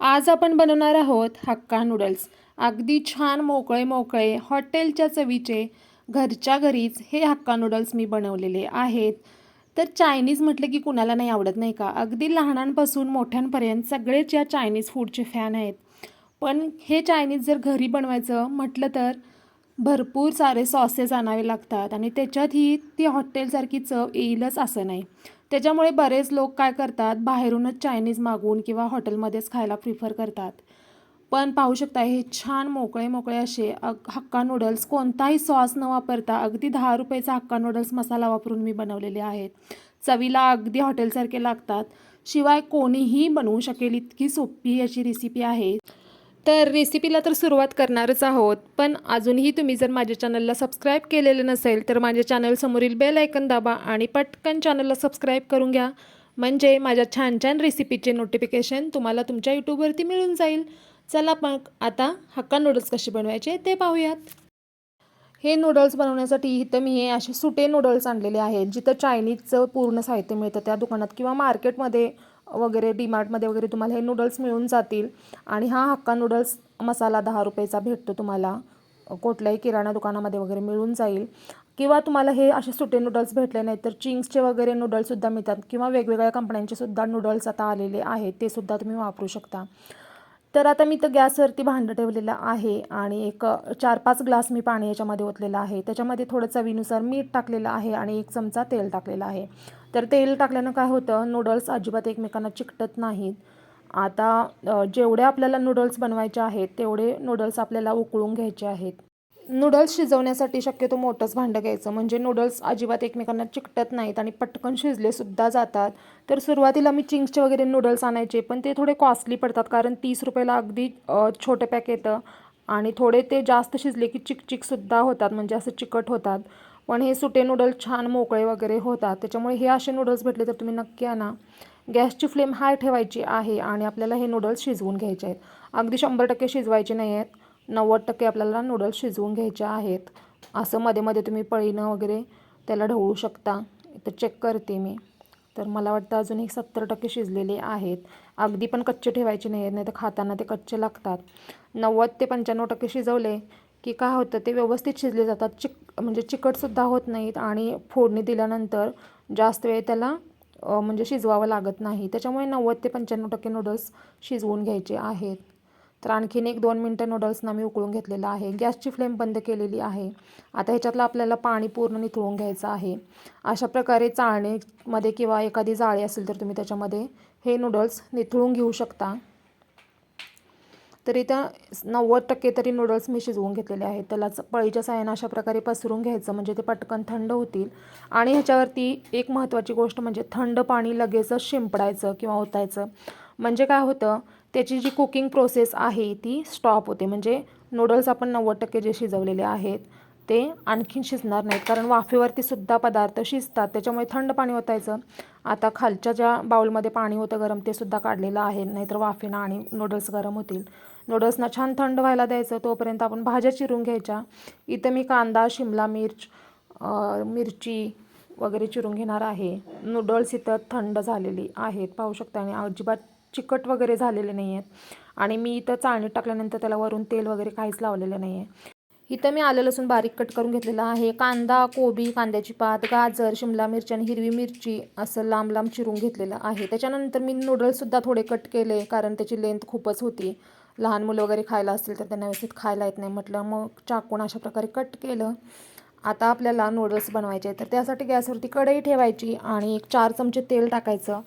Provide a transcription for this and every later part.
आज आपण बनवणार आहोत हक्का नूडल्स. अगदी छान मोकळे मोकळे हॉटेलच्या चवीचे घरच्या घरीच हे हक्का नूडल्स मी बनवलेले आहेत. तर चायनीज म्हटलं की कुणाला नाही आवडत नाही का? अगदी लहानांपासून मोठ्यांपर्यंत सगळेच या चायनीज फूडचे फॅन आहेत. पण हे चायनीज जर घरी बनवायचं म्हटलं तर भरपूर सारे सॉसेस आणावे लागतात आणि त्याच्यातही ती हॉटेलसारखी चव येईलच असं नाही. त्याच्यामुळे बरेच लोक काय करतात बाहेरूनच चायनीज मागवून किंवा हॉटेलमध्येच खायला प्रिफर करतात. पण पाहू शकता हे छान मोकळे मोकळे असे अग हक्का नूडल्स कोणताही सॉस न वापरता अगदी दहा रुपयाचा हक्का नूडल्स मसाला वापरून मी बनवलेले आहेत. चवीला अगदी हॉटेलसारखे लागतात. शिवाय कोणीही बनवू शकेल इतकी सोपी अशी रेसिपी आहे. तर रेसिपीला तर सुरुवात करणारच आहोत. पण अजूनही तुम्ही जर माझ्या चॅनलला सबस्क्राईब केलेलं नसेल तर माझ्या चॅनलसमोरील बेल ऐकन दाबा आणि पटकन चॅनलला सबस्क्राईब करून घ्या. म्हणजे माझ्या छान छान रेसिपीचे नोटिफिकेशन तुम्हाला तुमच्या यूट्यूबवरती मिळून जाईल. चला मग आता हक्का नूडल्स कसे बनवायचे ते पाहूयात. हे नूडल्स बनवण्यासाठी इथं मी हे असे सुटे नूडल्स आणलेले आहेत जिथं चायनीजचं पूर्ण साहित्य मिळतं त्या दुकानात किंवा मार्केटमध्ये वगैरे डीमार्टमध्ये वगैरे तुम्हाला हे नूडल्स मिळून जातील. आणि हा हक्का नूडल्स मसाला दहा रुपयाचा भेटतो तुम्हाला. कुठल्याही किराणा दुकानामध्ये वगैरे मिळून जाईल. किंवा तुम्हाला हे असे सुटे नूडल्स भेटले नाही तर चिंग्सचे वगैरे नूडल्ससुद्धा मिळतात. किंवा वेगवेगळ्या कंपन्यांचेसुद्धा नूडल्स आता आलेले आहेत ते सुद्धा तुम्ही वापरू शकता. तर आता मी तर गॅसवरती भांडं ठेवलेलं आहे आणि एक चार पाच ग्लास मी पाणी याच्यामध्ये ओतलेलं आहे. त्याच्यामध्ये थोडं चवीनुसार मीठ टाकलेलं आहे आणि एक चमचा तेल टाकलेलं आहे. तर तेल टाकल्यानं काय होतं नूडल्स अजिबात एकमेकांना चिकटत नाहीत. आता जेवढे आपल्याला नूडल्स बनवायचे आहेत तेवढे नूडल्स आपल्याला उकळून घ्यायचे आहेत. नूडल्स शिजवण्यासाठी शक्यतो मोठंच भांडं घ्यायचं. म्हणजे नूडल्स अजिबात एकमेकांना चिकटत नाहीत आणि पटकन शिजलेसुद्धा जातात. तर सुरुवातीला मी चिंग्सचे वगैरे नूडल्स आणायचे पण ते थोडे कॉस्टली पडतात कारण तीस रुपयाला अगदी छोटे पॅक येतं. आणि थोडे ते जास्त शिजले की चिकचिकसुद्धा होतात म्हणजे असं चिकट होतात. पण हे सुटे नूडल्स छान मोकळे वगैरे होतात. त्याच्यामुळे हे असे नूडल्स भेटले तर तुम्ही नक्की आणा. गॅसची फ्लेम हाय ठेवायची आहे आणि आपल्याला हे नूडल्स शिजवून घ्यायचे आहेत. अगदी शंभर टक्के शिजवायचे नाही आहेत. नव्वद टक्के आपल्याला नूडल्स शिजवून घ्यायचे आहेत. असं मध्ये मध्ये तुम्ही पळीनं वगैरे त्याला ढवळू शकता. तर चेक करते मी. तर मला वाटतं अजूनही सत्तर टक्के शिजलेले आहेत. अगदी पण कच्चे ठेवायचे नाही आहेत नाही तर खाताना ते कच्चे लागतात. नव्वद ते पंच्याण्णव टक्के शिजवले की काय होतं ते व्यवस्थित शिजले जातात. चिक म्हणजे चिकटसुद्धा होत नाहीत आणि फोडणी दिल्यानंतर जास्त वेळ त्याला म्हणजे शिजवावं लागत नाही. त्याच्यामुळे नव्वद ते पंच्याण्णव टक्के नूडल्स शिजवून घ्यायचे आहेत. तर आणखीन एक दोन मिनटं नूडल्सना मी उकळून घेतलेलं आहे. गॅसची फ्लेम बंद केलेली आहे. आता ह्याच्यातलं आपल्याला पाणी पूर्ण निथळून घ्यायचं आहे. अशा प्रकारे चाळणीमध्ये किंवा एखादी जाळी असेल तर तुम्ही त्याच्यामध्ये हे नूडल्स निथळून घेऊ शकता. तर त्या नव्वद टक्के तरी नूडल्स मी शिजवून घेतलेले आहेत. त्याला पळीच्या साह्यानं अशा प्रकारे पसरून घ्यायचं म्हणजे ते पटकन थंड होतील. आणि ह्याच्यावरती एक महत्त्वाची गोष्ट म्हणजे थंड पाणी लगेचच शिंपडायचं किंवा ओतायचं. म्हणजे काय होतं त्याची जी कुकिंग प्रोसेस आहे ती स्टॉप होते. म्हणजे नूडल्स आपण नव्वद टक्के जे शिजवलेले आहेत ते आणखीन शिजणार नाहीत. कारण वाफेवरती सुद्धा पदार्थ शिजतात त्याच्यामुळे थंड पाणी ओतायचं. आता खालच्या ज्या बाउलमध्ये पाणी होतं गरम ते सुद्धा काढलेलं आहे. नाहीतर वाफेनं आणि नूडल्स गरम होतील. नूडल्सना छान थंड व्हायला द्यायचं तोपर्यंत आपण भाज्या चिरून घ्यायच्या. इथं मी कांदा शिमला मिर्च मिरची वगैरे चिरून घेणार आहे. नूडल्स इथं थंड झालेली आहेत पाहू शकता. आणि अजिबात चिकट वगैरे झालेले नाही आहेत आणि मी इथं चाळणीत टाकल्यानंतर त्याला वरून तेल वगैरे काहीच लावलेलं नाही आहे इथं मी आलं लसूण बारीक कट करून घेतलेलं आहे. कांदा कोबी कांद्याची पात गाजर शिमला मिरची आणि हिरवी मिरची असं लांब लांब चिरून घेतलेलं आहे. त्याच्यानंतर मी नूडल्ससुद्धा थोडे कट केले कारण त्याची लेंथ खूपच होती. लहान मुलं वगैरे खायला असतील तर त्यांना व्यवस्थित खायला येत नाही. म्हटलं मग चाकून अशा प्रकारे कट केलं. आता आपल्याला नूडल्स बनवायचे तर त्यासाठी गॅसवरती कढई ठेवायची आणि एक चार चमचे तेल टाकायचं.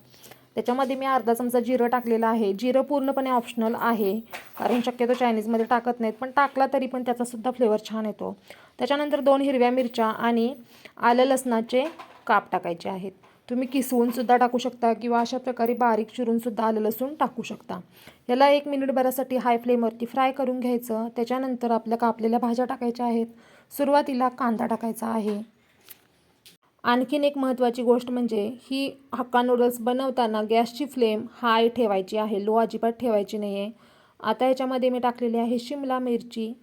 त्याच्यामध्ये मी अर्धा चमचा जिरं टाकलेलं आहे. जिरं पूर्णपणे ऑप्शनल आहे. कारण शक्यतो चायनीजमध्ये टाकत नाहीत. पण टाकला तरी पण त्याचासुद्धा फ्लेवर छान येतो. त्याच्यानंतर दोन हिरव्या मिरच्या आणि आलं लसणाचे काप टाकायचे आहेत. तुम्ही किसवूनसुद्धा टाकू शकता किंवा अशा प्रकारे बारीक चिरूनसुद्धा आलं लसूण टाकू शकता. याला एक मिनिटभरासाठी हाय फ्लेमवरती फ्राय करून घ्यायचं. त्याच्यानंतर आपल्या कापलेल्या भाज्या टाकायच्या आहेत. सुरुवातीला कांदा टाकायचा आहे. आणखीन एक महत्त्वाची गोष्ट म्हणजे ही हक्का नूडल्स बनवताना गॅसची फ्लेम हाय ठेवायची आहे. लो अजिबात ठेवायची नाही आहे आता याच्यामध्ये मी टाकलेली आहे शिमला मिरची.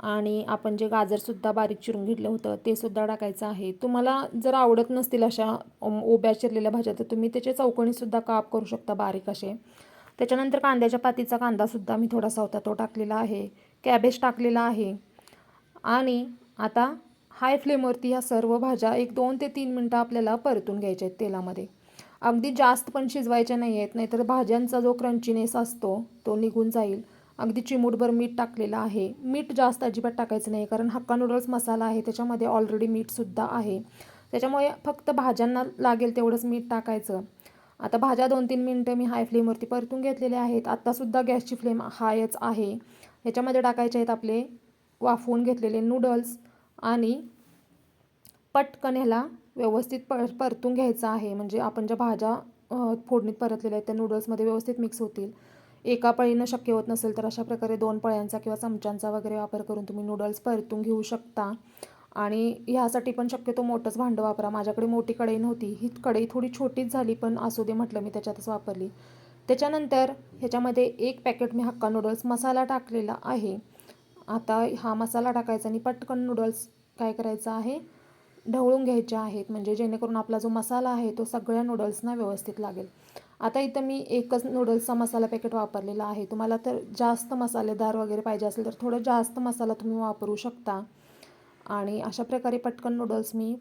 आणि आपण जे गाजरसुद्धा बारीक चिरून घेतलं होतं ते सुद्धा टाकायचं आहे. तुम्हाला जर आवडत नसतील अशा ओब्या चिरलेल्या भाज्या तर तुम्ही त्याचे चौकणीसुद्धा काप करू शकता बारीक असे. त्याच्यानंतर कांद्याच्या पातीचा कांदासुद्धा मी थोडासा होता तो टाकलेला आहे. कॅबेज टाकलेला आहे. आणि आता हाय फ्लेमवरती ह्या सर्व भाज्या एक दोन ते तीन मिनटं आपल्याला परतून घ्यायच्या आहेत तेलामध्ये. अगदी जास्त पण शिजवायच्या नाही आहेत नाहीतर भाज्यांचा जो क्रंचीनेस असतो तो निघून जाईल. अगदी चिमूटभर मीठ टाकलेलं आहे. मीठ जास्त अजिबात टाकायचं नाही कारण हक्का नूडल्स मसाला आहे त्याच्यामध्ये ऑलरेडी मीठसुद्धा आहे. त्याच्यामुळे फक्त भाज्यांना लागेल तेवढंच मीठ टाकायचं. आता भाज्या दोन तीन मिनटं मी हाय फ्लेमवरती परतून घेतलेल्या आहेत. आत्तासुद्धा गॅसची फ्लेम हायच आहे. ह्याच्यामध्ये टाकायचे आहेत आपले वाफवून घेतलेले नूडल्स आणि पटकन ह्याला व्यवस्थित पर परतून घ्यायचं आहे. म्हणजे आपण ज्या भाज्या फोडणीत परतलेल्या आहेत त्या नूडल्समध्ये व्यवस्थित मिक्स होतील. एका पळीनं शक्य होत नसेल तर अशा प्रकारे दोन पळ्यांचा किंवा चमच्यांचा वगैरे वापर करून तुम्ही नूडल्स परतून घेऊ शकता. आणि ह्यासाठी पण शक्यतो मोठंच भांडं वापरा. माझ्याकडे मोठी कढई नव्हती. ही कढई थोडी छोटीच झाली पण असू दे म्हटलं मी त्याच्यातच वापरली. त्याच्यानंतर ह्याच्यामध्ये एक पॅकेट मी हक्का नूडल्स मसाला टाकलेला आहे. आता हा मसाला टाकायचा आणि पटकन नूडल्स काय करायचं आहे? ढवळून घ्यायचे आहेत. म्हणजे जेणेकरून आपला जो मसाला आहे तो सगळ्या नूडल्सना व्यवस्थित लागेल. आता इथं मी एकच नूडल्सचा मसाला पॅकेट वापरलेला आहे. तुम्हाला तर जास्त मसालेदार वगैरे पाहिजे असेल तर थोडं जास्त मसाला तुम्ही वापरू शकता. आणि अशा प्रकारे पटकन नूडल्स मी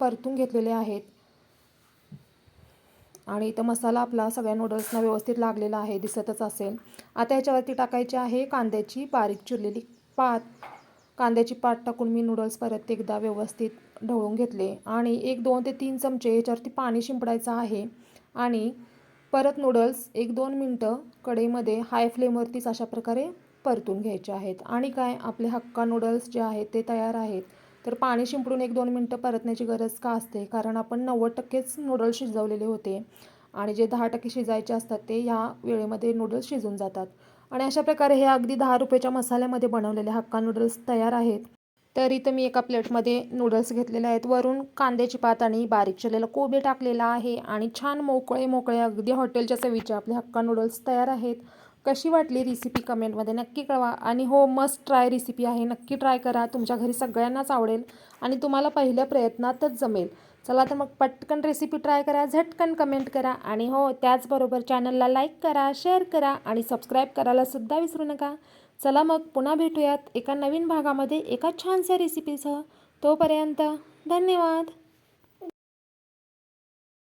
परतून घेतलेले आहेत. आणि इथं मसाला आपला सगळ्या नूडल्सना व्यवस्थित लागलेला आहे दिसतच असेल. आता याच्यावरती टाकायची आहे कांद्याची बारीक चिरलेली पात. कांद्याची पात टाकून मी नूडल्स परत एकदा व्यवस्थित ढवळून घेतले. आणि एक दोन ते तीन चमचे याच्यावरती पाणी शिंपडायचं आहे. आणि परत नूडल्स एक दोन मिनटं कढईमध्ये हाय फ्लेमवरतीच अशा प्रकारे परतून घ्यायचे आहेत. आणि काय आपले हक्का नूडल्स जे आहेत ते तयार आहेत. तर पाणी शिंपडून एक दोन मिनटं परतण्याची गरज का असते? कारण आपण नव्वद टक्केच नूडल्स शिजवलेले होते. आणि जे दहा टक्के शिजायचे असतात ते ह्या वेळेमध्ये नूडल्स शिजून जातात. आणि अशा प्रकारे हे अगदी दहा रुपयाच्या मसाल्यामध्ये बनवलेले हक्का नूडल्स तयार आहेत. तर इथं मी एका प्लेटमध्ये नूडल्स घेतलेले आहेत. वरून कांद्याची पात आणि बारीक चिरलेलं कोबी टाकलेला आहे आणि छान मोकळे मोकळे अगदी हॉटेलच्या चवीचे आपले हक्का नूडल्स तयार आहेत. कशी वाटली रेसिपी कमेंटमध्ये नक्की कळवा. आणि हो मस्ट ट्राय रेसिपी आहे. नक्की ट्राय करा. तुमच्या घरी सगळ्यांनाच आवडेल आणि तुम्हाला पहिल्या प्रयत्नातच जमेल. चला तर मग पटकन रेसिपी ट्राय करा झटकन कमेंट करा आणि हो त्याचबरोबर चॅनलला लाईक करा शेअर करा आणि सबस्क्राईब करायला सुद्धा विसरू नका. चला मग पुन्हा भेटूयात एका नवीन भागामध्ये एका छानशा रेसिपीसह तोपर्यंत धन्यवाद.